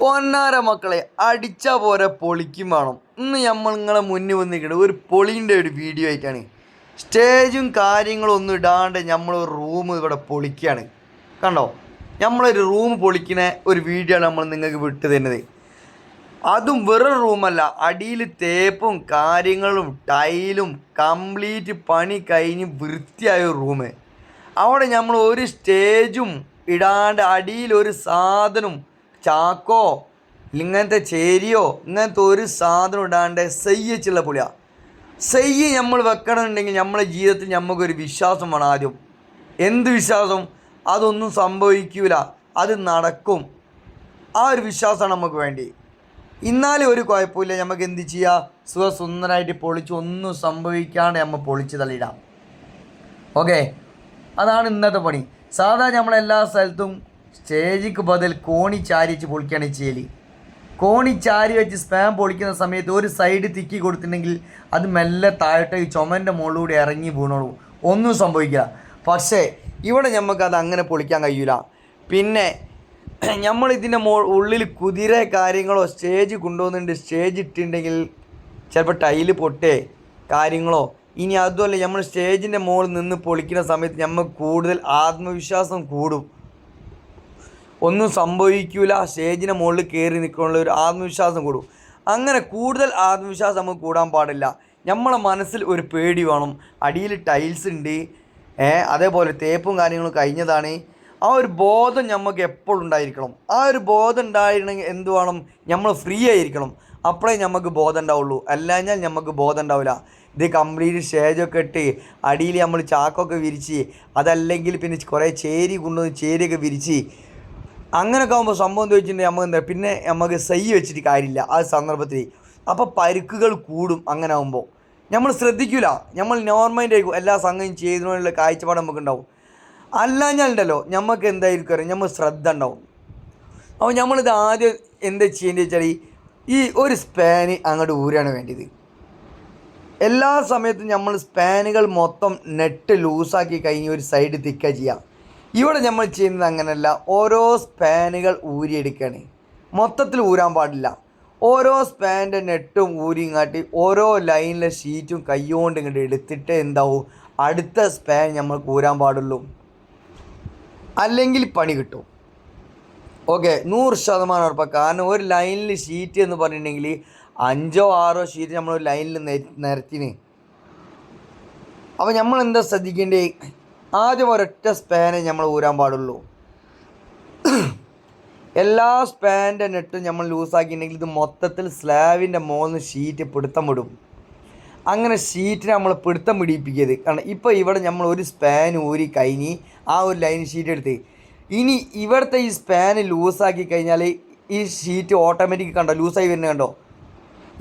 പൊന്നാര മക്കളെ അടിച്ച പോരെ പൊളിക്കും വേണം. ഇന്ന് നമ്മൾ നിങ്ങളെ മുന്നിൽ വന്ന് നിൽക്കുന്നത് ഒരു പൊളിന്റെ ഒരു വീഡിയോ ആയിക്കാണ് സ്റ്റേജും കാര്യങ്ങളും ഒന്നും ഇടാണ്ട് നമ്മൾ ഒരു റൂം ഇവിടെ പൊളിക്കുകയാണ് കണ്ടോ? നമ്മളൊരു റൂം പൊളിക്കുന്ന ഒരു വീഡിയോ ആണ് നമ്മൾ നിങ്ങൾക്ക് വിട്ടു തരുന്നത്. അതും വെറും റൂമല്ല അടിയിൽ തേപ്പും കാര്യങ്ങളും ടൈലും കംപ്ലീറ്റ് പണി കഴിഞ്ഞ് വൃത്തിയായ റൂം അവിടെ നമ്മൾ ഒരു സ്റ്റേജും ഇടാണ്ട് അടിയിൽ ഒരു സാധനം ചാക്കോ ഇങ്ങനത്തെ ചേരിയോ ഇങ്ങനത്തെ ഒരു സാധനം ഇടാണ്ട് സയ്യച്ചുള്ള പുളിയാ. സയ്യ് നമ്മൾ വെക്കണമെന്നുണ്ടെങ്കിൽ നമ്മളെ ജീവിതത്തിൽ നമുക്കൊരു വിശ്വാസം വേണം ആദ്യം. എന്ത് വിശ്വാസം? അതൊന്നും സംഭവിക്കൂല. അത് നടക്കും. ആ ഒരു വിശ്വാസമാണ് നമുക്ക് വേണ്ടി. ഇന്നാലും ഒരു കുഴപ്പമില്ല. നമുക്ക് എന്ത് ചെയ്യുക സുഖസുന്ദരമായിട്ട് പൊളിച്ച് ഒന്നും സംഭവിക്കാണ്ട് നമ്മൾ പൊളിച്ച് തള്ളിയിടാം. ഓക്കെ? അതാണ് ഇന്നത്തെ പണി. സാധാരണ നമ്മളെല്ലാ സ്ഥലത്തും സ്റ്റേജിക്ക് ബദൽ കോണി ചാരിച്ച് പൊളിക്കുകയാണ് ചെയ്യൽ കോണി ചാരി വെച്ച് സ്പാം പൊളിക്കുന്ന സമയത്ത് ഒരു സൈഡ് തിക്കി കൊടുത്തിട്ടുണ്ടെങ്കിൽ അത് മെല്ലെ താഴോട്ട് ഈ ചുമന്റെ മുകളിലൂടെ ഇറങ്ങി വീണോളൂ. ഒന്നും സംഭവിക്കില്ല. പക്ഷേ ഇവിടെ നമുക്ക് അത് അങ്ങനെ പൊളിക്കാൻ കഴിയൂല. പിന്നെ നമ്മൾ ഇതിന്റെ മോ ഉള്ളിൽ കുതിര കാര്യങ്ങളോ സ്റ്റേജ് കൊണ്ടുവന്നിട്ടുണ്ട് സ്റ്റേജ് ഇട്ടിട്ടുണ്ടെങ്കിൽ ചിലപ്പോൾ ടൈൽ പൊട്ടേ കാര്യങ്ങളോ. ഇനി അതുമല്ല നമ്മൾ സ്റ്റേജിന്റെ മുകളിൽ നിന്ന് പൊളിക്കുന്ന സമയത്ത് നമുക്ക് കൂടുതൽ ആത്മവിശ്വാസം കൂടും. ഒന്നും സംഭവിക്കില്ല സ്റ്റേജിന്റെ മുകളിൽ കയറി നിൽക്കാനുള്ള ഒരു ആത്മവിശ്വാസം കൂടും. അങ്ങനെ കൂടുതൽ ആത്മവിശ്വാസം നമുക്ക് കൂടാൻ പാടില്ല. നമ്മളെ മനസ്സിൽ ഒരു പേടി വേണം. അടിയിൽ ടൈൽസ് ഉണ്ട്. അതേപോലെ തേപ്പും കാര്യങ്ങളും കഴിഞ്ഞതാണ്. ആ ഒരു ബോധം നമുക്ക് എപ്പോഴും ഉണ്ടായിരിക്കണം. ആ ഒരു ബോധം ഉണ്ടായിരുന്നെങ്കിൽ എന്ത് വേണം? നമ്മൾ ഫ്രീ ആയിരിക്കണം. അപ്പോഴേ നമുക്ക് ബോധം ഉണ്ടാവുള്ളൂ. അല്ലാഞ്ഞാൽ നമുക്ക് ബോധം ഉണ്ടാവില്ല. ഇത് കംപ്ലീറ്റ് സ്റ്റേജൊക്കെ ഇട്ട് അടിയിൽ നമ്മൾ ചാക്കൊക്കെ വിരിച്ച് അതല്ലെങ്കിൽ പിന്നെ കുറേ ചേരി കൊണ്ടുവന്ന് ചേരിയൊക്കെ വിരിച്ച് അങ്ങനെയൊക്കെ ആകുമ്പോൾ സംഭവം എന്താ വെച്ചിട്ടുണ്ടെങ്കിൽ നമുക്ക് എന്താ പിന്നെ നമുക്ക് സൈ വെച്ചിട്ട് കാര്യമില്ല. ആ സന്ദർഭത്തിൽ. അപ്പോൾ പരുക്കുകൾ കൂടും അങ്ങനെ ആകുമ്പോൾ നമ്മൾ ശ്രദ്ധിക്കില്ല നമ്മൾ നോർമലായിരിക്കും എല്ലാ സംഗതിയും ചെയ്തതിനുള്ള കാഴ്ചപ്പാട് നമുക്ക് ഉണ്ടാവും അല്ലാഞ്ഞാലുണ്ടല്ലോ നമുക്ക് എന്തായിരിക്കും അറിയാം? നമ്മൾ ശ്രദ്ധ ഉണ്ടാവും. അപ്പോൾ നമ്മളിത് ആദ്യം എന്താ ചെയ്യേണ്ടത് വെച്ചാൽ ഈ ഒരു സ്പാന് അങ്ങോട്ട് ഊരാണ് വേണ്ടത്. എല്ലാ സമയത്തും നമ്മൾ സ്പാനുകൾ മൊത്തം നെറ്റ് ലൂസാക്കി കഴിഞ്ഞ് ഒരു സൈഡ് തിക്ക ചെയ്യാം. ഇവിടെ നമ്മൾ ചെയ്യുന്നത് അങ്ങനെയല്ല. ഓരോ സ്പാനുകൾ ഊരിയെടുക്കുകയാണ്. മൊത്തത്തിൽ ഊരാൻ പാടില്ല. ഓരോ സ്പാന്റെ നെട്ടും ഊരിയും കാട്ടി ഓരോ ലൈനിലെ ഷീറ്റും കൈകൊണ്ട് ഇങ്ങോട്ട് എടുത്തിട്ട് എന്താവും? അടുത്ത സ്പാൻ നമ്മൾ ഊരാൻ പാടുള്ളൂ. അല്ലെങ്കിൽ പണി കിട്ടും. ഓക്കെ നൂറ് ശതമാനം ഉറപ്പാണ് കാരണം ഒരു ലൈനിൽ ഷീറ്റ് എന്ന് പറഞ്ഞിട്ടുണ്ടെങ്കിൽ അഞ്ചോ ആറോ ഷീറ്റ് നമ്മൾ ലൈനിൽ നിരത്തിന്. അപ്പോൾ നമ്മൾ എന്താ ശ്രദ്ധിക്കേണ്ടത്? ആദ്യം ഒരൊറ്റ സ്പാനെ നമ്മൾ ഊരാൻ പാടുള്ളൂ. എല്ലാ സ്പാന്റെ നെട്ടും നമ്മൾ ലൂസാക്കിയിട്ടുണ്ടെങ്കിൽ ഇത് മൊത്തത്തിൽ സ്ലാബിന്റെ മോന്ന് ഷീറ്റ് പിടുത്തം വിടും. അങ്ങനെ ഷീറ്റ് നമ്മൾ പിടുത്തം പിടിപ്പിക്കരുത്. കാരണം ഇപ്പോൾ ഇവിടെ നമ്മൾ ഒരു സ്പാൻ ഊരി കഴിഞ്ഞ് ആ ഒരു ലൈൻ ഷീറ്റ് എടുത്ത്. ഇനി ഇവിടുത്തെ ഈ സ്പാൻ ലൂസാക്കി കഴിഞ്ഞാൽ ഈ ഷീറ്റ് ഓട്ടോമാറ്റിക് കണ്ടോ? ലൂസായി വരുന്നത് കണ്ടോ?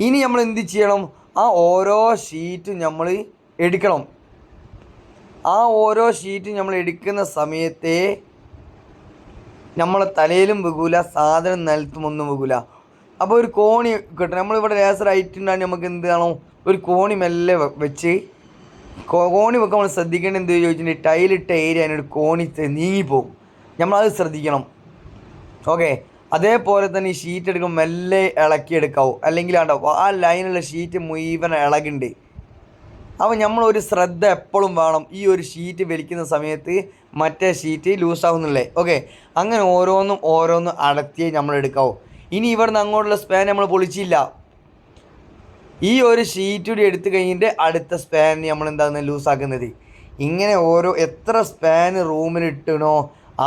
ഇനി നമ്മൾ എന്ത് ചെയ്യണം? ആ ഓരോ ഷീറ്റും നമ്മൾ എടുക്കണം. ആ ഓരോ ഷീറ്റ് നമ്മൾ എടുക്കുന്ന സമയത്തെ നമ്മളെ തലയിലും വെക്കൂല സാധനം നിലത്തും ഒന്നും വെക്കൂല. അപ്പോൾ ഒരു കോണി കിട്ടണം. നമ്മളിവിടെ ലേസർ ആയിട്ടുണ്ടാകും നമുക്ക് എന്ത് കാണും ഒരു കോണി മെല്ലെ വെച്ച് കോണി വെക്കാൻ നമ്മൾ ശ്രദ്ധിക്കേണ്ടത് എന്ത് ചോദിച്ചിട്ടുണ്ടെങ്കിൽ ടൈലിട്ട ഏരിയ അതിനൊരു കോണി നീങ്ങിപ്പോകും നമ്മളത് ശ്രദ്ധിക്കണം. ഓക്കെ അതേപോലെ തന്നെ ഈ ഷീറ്റ് എടുക്കുമ്പോൾ മെല്ലെ ഇളക്കി ഇളക്കിയെടുക്കാവും അല്ലെങ്കിൽ ആണ്ടോ ആ ലൈനുള്ള ഷീറ്റ് മുഴുവൻ ഇളകുണ്ട്. അപ്പോൾ നമ്മളൊരു ശ്രദ്ധ എപ്പോഴും വേണം ഈ ഒരു ഷീറ്റ് വലിക്കുന്ന സമയത്ത് മറ്റേ ഷീറ്റ് ലൂസാവുന്നില്ലേ? ഓക്കെ അങ്ങനെ ഓരോന്നും ഓരോന്നും അടത്തിയേ നമ്മൾ എടുക്കാവൂ. ഇനി ഇവിടുന്ന് അങ്ങോട്ടുള്ള സ്പാൻ നമ്മൾ പൊളിച്ചില്ല. ഈ ഒരു ഷീറ്റ് കൂടി എടുത്തു കഴിഞ്ഞിട്ട് അടുത്ത സ്പാൻ നമ്മൾ എന്താണ് ലൂസാക്കുന്നത്? ഇങ്ങനെ ഓരോ എത്ര സ്പാൻ റൂമിൽ ഇട്ടണോ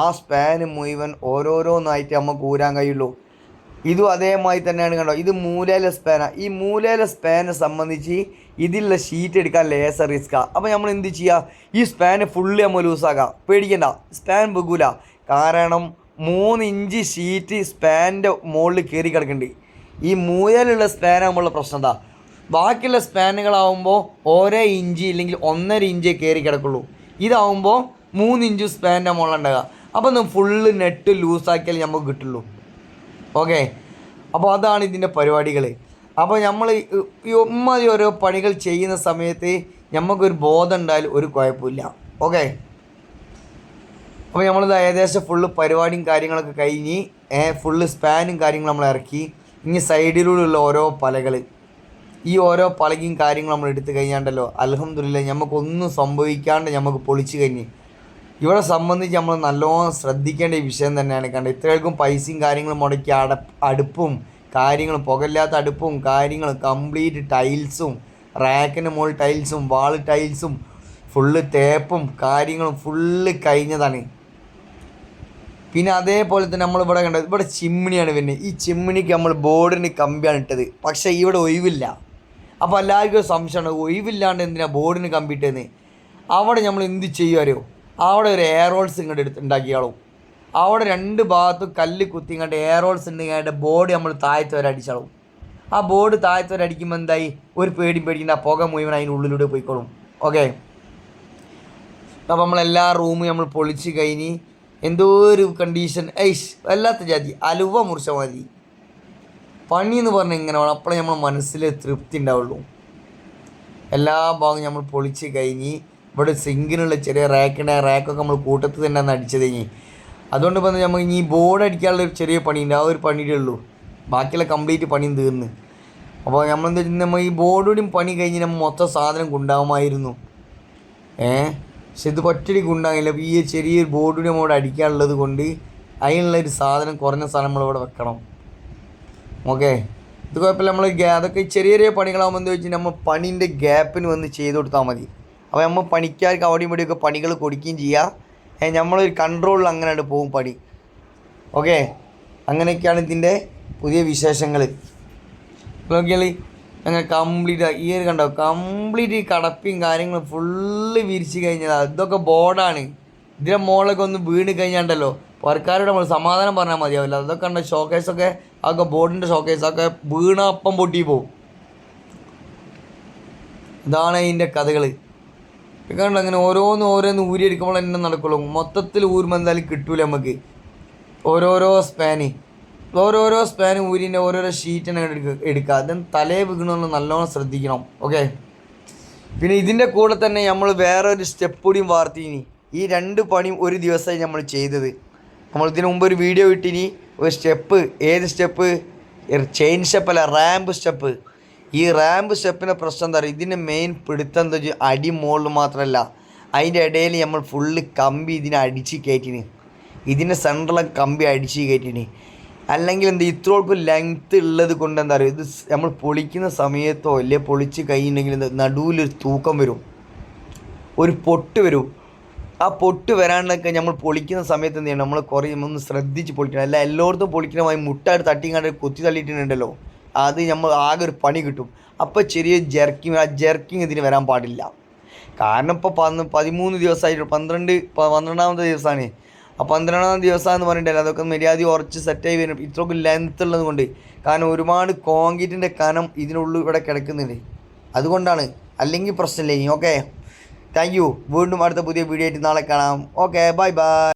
ആ സ്പാന് മുഴുവൻ ഓരോരോന്നായിട്ട് നമുക്ക് ഊരാൻ കഴിയുള്ളൂ. ഇതും അതേമാതിരി തന്നെയാണ് കണ്ടോ? ഇത് മൂലയിലെ സ്പാനാണ് ഈ മൂലയിലെ സ്പാനെ സംബന്ധിച്ച് ഇതിലുള്ള ഷീറ്റ് എടുക്കാൻ ലേസർ റിസ്ക്കാണ് അപ്പോൾ നമ്മൾ എന്ത് ചെയ്യുക ഈ സ്പാൻ ഫുള്ള് നമ്മൾ ലൂസാക്കാം പേടിക്കണ്ട. സ്പാൻ വെക്കൂല. കാരണം മൂന്ന് ഇഞ്ച് ഷീറ്റ് സ്പാനിന്റെ മുകളിൽ കയറി കിടക്കുന്നുണ്ട് ഈ മൂയലുള്ള മൂലയിലുള്ള സ്പാനാകുമ്പോഴുള്ള പ്രശ്നം എന്താ? ബാക്കിയുള്ള സ്പാനുകളാവുമ്പോൾ ഓരോ ഇഞ്ച് ഇല്ലെങ്കിൽ ഒന്നര ഇഞ്ച് കയറി കിടക്കുള്ളൂ. ഇതാവുമ്പോൾ മൂന്ന് ഇഞ്ച് സ്പാനിന്റെ മുകളിലുണ്ടാകുക അപ്പോൾ നമ്മൾ ഫുള്ള് നെറ്റ് ലൂസാക്കിയാൽ നമുക്ക് കിട്ടുള്ളൂ. ഓക്കെ അപ്പോൾ അതാണ് ഇതിന്റെ പരിപാടികൾ അപ്പോൾ നമ്മൾ ഒമ്മാതി ഓരോ പണികൾ ചെയ്യുന്ന സമയത്ത് നമുക്കൊരു ബോധം ഉണ്ടായാൽ ഒരു കുഴപ്പമില്ല. ഓക്കെ? അപ്പോൾ നമ്മളിത് ഏകദേശം ഫുള്ള് പരിപാടിയും കാര്യങ്ങളൊക്കെ കഴിഞ്ഞ് ഫുള്ള് സ്പാനും കാര്യങ്ങളും നമ്മൾ ഇറക്കി. ഇനി സൈഡിലൂടെയുള്ള ഓരോ പലകൾ ഈ ഓരോ പലകയും കാര്യങ്ങളും നമ്മൾ എടുത്തു കഴിഞ്ഞാണ്ടല്ലോ അലഹമില്ല നമുക്കൊന്നും സംഭവിക്കാണ്ട് നമുക്ക് പൊളിച്ചു കഴിഞ്ഞ്. ഇവിടെ സംബന്ധിച്ച് നമ്മൾ നല്ലോണം ശ്രദ്ധിക്കേണ്ട ഈ വിഷയം തന്നെയാണ്. കണ്ടത് ഇത്രയ്ക്കും പൈസയും കാര്യങ്ങളും മുടക്കി അട അടുപ്പും കാര്യങ്ങളും പുകയില്ലാത്ത അടുപ്പും കാര്യങ്ങളും കംപ്ലീറ്റ് ടൈൽസും റാക്കിന് മുകൾ ടൈൽസും വാൾ ടൈൽസും ഫുള്ള് തേപ്പും കാര്യങ്ങളും ഫുള്ള് കഴിഞ്ഞതാണ്. പിന്നെ അതേപോലെ തന്നെ നമ്മൾ ഇവിടെ കണ്ടത് ഇവിടെ ചിമ്മിണിയാണ് പിന്നെ ഈ ചിമ്മിണിക്ക് നമ്മൾ ബോർഡിന് കമ്പിയാണ് ഇട്ടത്. പക്ഷേ ഇവിടെ ഒഴിവില്ല. അപ്പോൾ എല്ലാവർക്കും സംശയമാണ് ഒഴിവില്ലാണ്ട് എന്തിനാ ബോർഡിന് കമ്പിട്ടതെന്ന് അവിടെ നമ്മൾ എന്ത് ചെയ്യുമോ അവിടെ ഒരു എയർ ഹോൾസ് ഇങ്ങോട്ട് എടുത്ത് ഉണ്ടാക്കിയാളും. അവിടെ രണ്ട് ഭാഗത്തും കല്ല് കുത്തി എയറോൾസ് ഉണ്ടെങ്കിൽ ബോർഡ് നമ്മൾ താഴത്ത് വരെ ആ ബോർഡ് താഴത്ത് അടിക്കുമ്പോൾ എന്തായി? ഒരു പേടി പേടിക്കുന്ന ആ പുക മുഴുവൻ അതിന്റെ ഉള്ളിലൂടെ പോയിക്കോളും. ഓക്കെ അപ്പോൾ നമ്മളെല്ലാ റൂമും നമ്മൾ പൊളിച്ച് കഴിഞ്ഞ് എന്തോ ഒരു കണ്ടീഷൻ ഐഷ് വല്ലാത്ത ജാതി. അലുവ മുറിച്ച മതി പണി എന്ന് പറഞ്ഞാൽ ഇങ്ങനെ വേണം. അപ്പോഴേ നമ്മൾ മനസ്സിൽ തൃപ്തി ഉണ്ടാവുള്ളൂ എല്ലാ ഭാഗവും നമ്മൾ പൊളിച്ച് കഴിഞ്ഞ് ഇവിടെ സിങ്കിനുള്ള ചെറിയ റാക്കിന്റെ റാക്കൊക്കെ നമ്മൾ കൂട്ടത്തിൽ തന്നെ അടിച്ചു കഴിഞ്ഞ് അതുകൊണ്ട് ഇപ്പോൾ നമുക്ക് ഇനി ബോർഡ് അടിക്കാനുള്ള ഒരു ചെറിയ പണിയുണ്ട്. ആ ഒരു പണിയേ ഉള്ളൂ. ബാക്കിയുള്ള കംപ്ലീറ്റ് പണിയും തീർന്ന്. അപ്പോൾ നമ്മൾ എന്താ വെച്ചാൽ നമ്മൾ ഈ ബോർഡും പണി കഴിഞ്ഞ് നമ്മൾ മൊത്തം സാധനം കൊണ്ടാകുമായിരുന്നു ഏ? പക്ഷെ ഇത് ഒറ്റയ്ക്ക് ഉണ്ടാകില്ല അപ്പോൾ ഈ ചെറിയൊരു ബോർഡിന് നമ്മളോട് അടിക്കാനുള്ളത് കൊണ്ട് അതിനുള്ള ഒരു സാധനം കുറഞ്ഞ സാധനം നമ്മളിവിടെ വെക്കണം. ഓക്കെ? ഇത് കുഴപ്പമില്ല. നമ്മൾ അതൊക്കെ ചെറിയ ചെറിയ പണികളാകുമ്പോൾ എന്താ വെച്ചാൽ നമ്മൾ പണീന്റെ ഗ്യാപ്പിന് വന്ന് ചെയ്ത് കൊടുത്താൽ മതി. അപ്പോൾ നമ്മൾ പണിക്കാർക്ക് അവിടെയും ഇവിടെയൊക്കെ പണികൾ കൊടുക്കുകയും ചെയ്യുക നമ്മളൊരു കൺട്രോളിൽ അങ്ങനെ പോകും പടി ഓക്കെ അങ്ങനെയൊക്കെയാണ് ഇതിന്റെ പുതിയ വിശേഷങ്ങൾ നോക്കിയാൽ അങ്ങനെ കംപ്ലീറ്റ് ഈ ഒരു കണ്ടോ? കംപ്ലീറ്റ് കടപ്പയും കാര്യങ്ങളും ഫുള്ള് വിരിച്ച് കഴിഞ്ഞാൽ ഇതൊക്കെ ബോർഡാണ് ഇതിന്റെ മുകളിലൊക്കെ ഒന്ന് വീണ് കഴിഞ്ഞാണ്ടല്ലോ. പുറക്കാരോട് നമ്മൾ സമാധാനം പറഞ്ഞാൽ മതിയാവില്ല. അതൊക്കെ ഉണ്ട് ഷോക്കേസൊക്കെ അതൊക്കെ ബോർഡിന്റെ ഷോക്കേസ് ഒക്കെ വീണ അപ്പം പൊട്ടി പോവും. ഇതാണ് അതിന്റെ കഥകൾ കണ്ടോ അങ്ങനെ ഓരോന്ന് ഓരോന്ന് ഊരിയെടുക്കുമ്പോൾ തന്നെ നടക്കുള്ളൂ. മൊത്തത്തിൽ ഊരുമ്പോൾ എന്തായാലും കിട്ടൂല നമുക്ക്. ഓരോരോ സ്പാന് ഓരോരോ സ്പാൻ ഊരിന്റെ ഓരോരോ ഷീറ്റിനെ എടുക്കുക. അതിന് തലേ വീണൊന്ന് നല്ലോണം ശ്രദ്ധിക്കണം. ഓക്കെ പിന്നെ ഇതിന്റെ കൂടെ തന്നെ നമ്മൾ വേറെ ഒരു സ്റ്റെപ്പ് കൂടിയും വാർത്തിനി. ഈ രണ്ട് പണിയും ഒരു ദിവസമായി നമ്മൾ ചെയ്തത്. നമ്മൾ ഇതിനു മുമ്പ് ഒരു വീഡിയോ ഇട്ടിനി. ഒരു സ്റ്റെപ്പ് ഏത് സ്റ്റെപ്പ് ചെയിൻ സ്റ്റെപ്പ് അല്ല റാമ്പ് സ്റ്റെപ്പ് ഈ റാമ്പ് സ്റ്റെപ്പിന്റെ പ്രശ്നം എന്താ പറയുക ഇതിന്റെ മെയിൻ പിടുത്തം എന്താ വെച്ചാൽ അടി മുകളിൽ മാത്രമല്ല അതിന്റെ ഇടയിൽ നമ്മൾ ഫുള്ള് കമ്പി ഇതിനെ അടിച്ച് കയറ്റിന് ഇതിന്റെ സെൻട്രലൊക്കെ കമ്പി അടിച്ച് കയറ്റിന് അല്ലെങ്കിൽ എന്താ ഇത്രയോൾക്ക് ലെങ്ത്ത് ഉള്ളത് കൊണ്ട് എന്താ പറയുക ഇത് നമ്മൾ പൊളിക്കുന്ന സമയത്തോ അല്ലെ പൊളിച്ച് കഴിഞ്ഞിട്ടുണ്ടെങ്കിൽ നടുവിലൊരു തൂക്കം വരും. ഒരു പൊട്ട് വരും. ആ പൊട്ട് വരാണ്ടൊക്കെ നമ്മൾ പൊളിക്കുന്ന സമയത്ത് എന്ത് ചെയ്യണം? നമ്മൾ കുറേ ഒന്ന് ശ്രദ്ധിച്ച് പൊളിക്കണം. അല്ല എല്ലായിടത്തും പൊളിക്കണമായി മുട്ടായിട്ട് തട്ടിങ്ങാണ്ട് കൊത്തി തള്ളിയിട്ടുണ്ടല്ലോ അത് നമ്മൾ ആകെ ഒരു പണി കിട്ടും. അപ്പോൾ ചെറിയ ജെർക്കിങ് ആ ജെർക്കിങ് ഇതിന് വരാൻ പാടില്ല. കാരണം ഇപ്പോൾ പന്ന് പതിമൂന്ന് ദിവസമായിട്ട് പന്ത്രണ്ട് പന്ത്രണ്ടാമത്തെ ദിവസമാണ് ആ പന്ത്രണ്ടാം ദിവസം എന്ന് പറഞ്ഞിട്ടില്ല അതൊക്കെ മര്യാദ ഉറച്ച് സെറ്റായി വരും. ഇത്രയൊക്കെ ലെങ്ത് ഉള്ളത് കൊണ്ട്. കാരണം ഒരുപാട് കോൺക്രീറ്റിന്റെ കനം ഇതിനുള്ളിൽ ഇവിടെ കിടക്കുന്നുണ്ട്. അതുകൊണ്ടാണ്. അല്ലെങ്കിൽ പ്രശ്നമില്ല ഇനി ഓക്കെ താങ്ക് യു വീണ്ടും അടുത്ത പുതിയ വീഡിയോ ആയിട്ട് നാളെ കാണാം. Okay bye bye